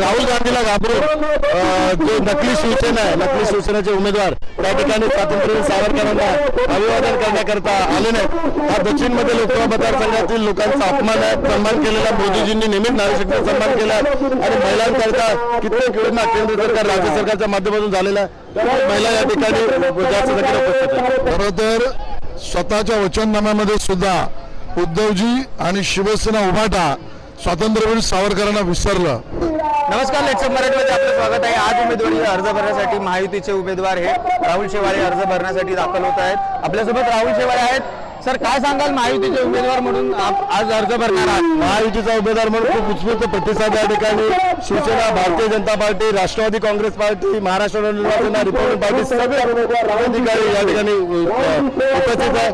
राहुल गांधीला घाबरून जो नकली शिवसेना आहे नकली शिवसेनेचे उमेदवार त्या ठिकाणी स्वातंत्र्यवीर सावरकरांना अभिवादन करण्याकरता आले नाहीत. हा दक्षिणमध्ये लोकसभा मतदारसंघातील लोकांचा अपमान आहे सन्मान केलेला मोदीजींनी नेहमीच नागरिकांचा सन्मान केला आणि महिलांकरता कित्येक योजना केंद्र सरकार राज्य सरकारच्या माध्यमातून झालेल्या आहे त्यामुळे महिला या ठिकाणी जास्त संख्येने उपस्थित आहेत. खरं स्वतःच्या वचननाम्यामध्ये सुद्धा उद्धवजी आणि शिवसेना उभाटा स्वातंत्र्यवीर सावरकरांना विसरलं. नमस्कार लेट्सअप मराठीमध्ये आपलं स्वागत आहे. आज उमेदवारी अर्ज भरण्यासाठी महायुतीचे उमेदवार हे राहुल शेवाळे अर्ज भरण्यासाठी दाखल होत आहेत. आपल्यासोबत राहुल शेवाळे आहेत. सर काय सांगाल महायुतीचे उमेदवार म्हणून? आप आज अर्ज भरणार आहात. महायुतीचा उमेदवार म्हणून खूप उत्स्फूर्त प्रतिसाद या ठिकाणी. Shiv Sena Bharatiya Janata party Rashtrawadi Congress party Maharashtra Navnirman Sena republic party सगळे पदाधिकारी या ठिकाणी अ, उपस्थित आहे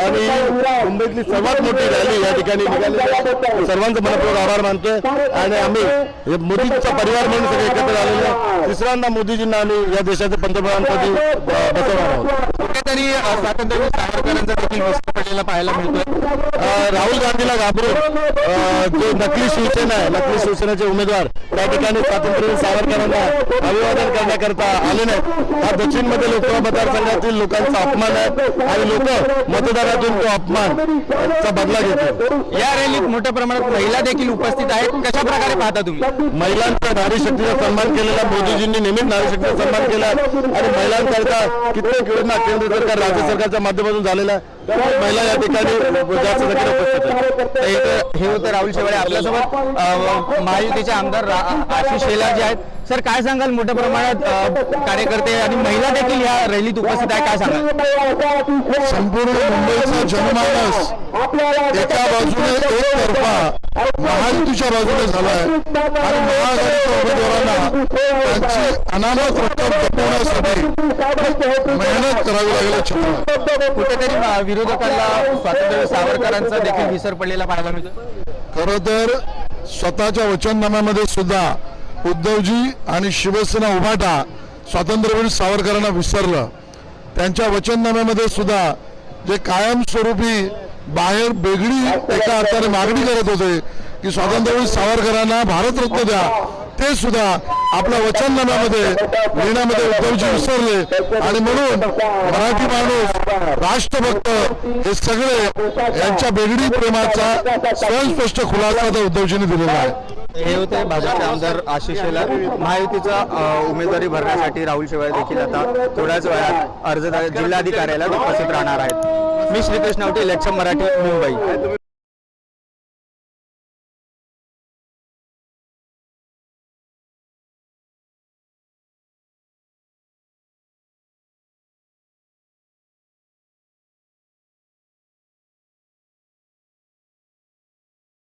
आणि मुंबईतली सर्वात मोठी रॅली या ठिकाणी निघाली आहे. सर्वांचं मनपूर्वक आभार मानतोय. आणि आम्ही हे मोदींचा परिवार म्हणून सगळे एकत्र आलेले आहे. तिसऱ्यांदा मोदीजींना आम्ही या देशाचे पंतप्रधानपदी अ, बसवणार आहोत. कुठेतरी अ, स्वातंत्र्यवीर सावरकरांचा देखील विस्तार पडलेला पाहायला मिळतोय. राहुल गांधीला घाबरून जो नकली शिवसेना आहे नकली शिवसेनेचे उमेदवार त्या ठिकाणी स्वातंत्र्यवीर सावरकरांना अभिवादन करण्याकरता आले नाहीत. हा दक्षिणमध्ये लोकसभा मतदारसंघातील लोकांचा अपमान आहे आणि लोक मतदारातून तो अपमान चा बदला घेतात. या रॅलीत मोठ्या प्रमाणात महिला देखील उपस्थित आहेत. कशा प्रकारे पाहता तुम्ही? महिलांचा नारी शक्तीचा सन्मान केलेला मोदीजींनी नेहमीच नारी शक्तीचा सन्मान केला. आणि महिलांकरता कित्येक योजना केंद्र सरकार राज्य सरकारच्या माध्यमातून आहे त्यामुळे महिला या ठिकाणी जास्त संख्येने उपस्थित आहेत हे हे होते राहुल शेवाळे आपल्यासोबत महायुतीचे आमदार आशिष शेलार जे आहेत सर काय सांगाल मोठ्या प्रमाणात कार्यकर्ते आणि महिला देखील या रॅलीत उपस्थित आहे काय सांगाल संपूर्ण मुंबईचा जनमानस एका बाजूने एक तर्फा महायुतीच्या बाजूने झालाय आणि महाआघाडीच्या उमेदवारांना त्यांची अनामत रक्कम जपवण्यासाठी मेहनत करावी लागेल चित्र कुठेतरी विरोधकांना स्वातंत्र्य सावरकरांचा देखील विसर पडलेला पाहायला मिळतो खरं तर स्वतःच्या वचननाम्यामध्ये सुद्धा उद्धवजी आणि शिवसेना उभाटा स्वातंत्र्यवीर सावरकरांना विसरलं. त्यांच्या वचननाम्यामध्ये सुद्धा जे कायमस्वरूपी बाहेर वेगळी एका अर्थाने मागणी करत होते की स्वातंत्र्यवीर सावरकरांना भारतरत्न द्या. ते सुद्धा आपल्या वचननाम्यामध्ये लिहिण्यामध्ये उद्धवजी विसरले. आणि म्हणून मराठी माणूस राष्ट्रभक्त हे सगळे यांच्या बेगडी प्रेमाचा स्वयंस्पष्ट खुलासा तर उद्धवजींनी दिलेला आहे. हे होते भाजपचे आमदार आशिष शेलार. महायुतीचा उमेदवारी भरण्यासाठी राहुल शेवाळे देखील आता थोड्याच वेळात अर्ज जिल्हाधिकाऱ्याला उपस्थित राहणार आहेत. मी श्रीकृष्ण आवटे इलेक्शन मराठी मुंबई.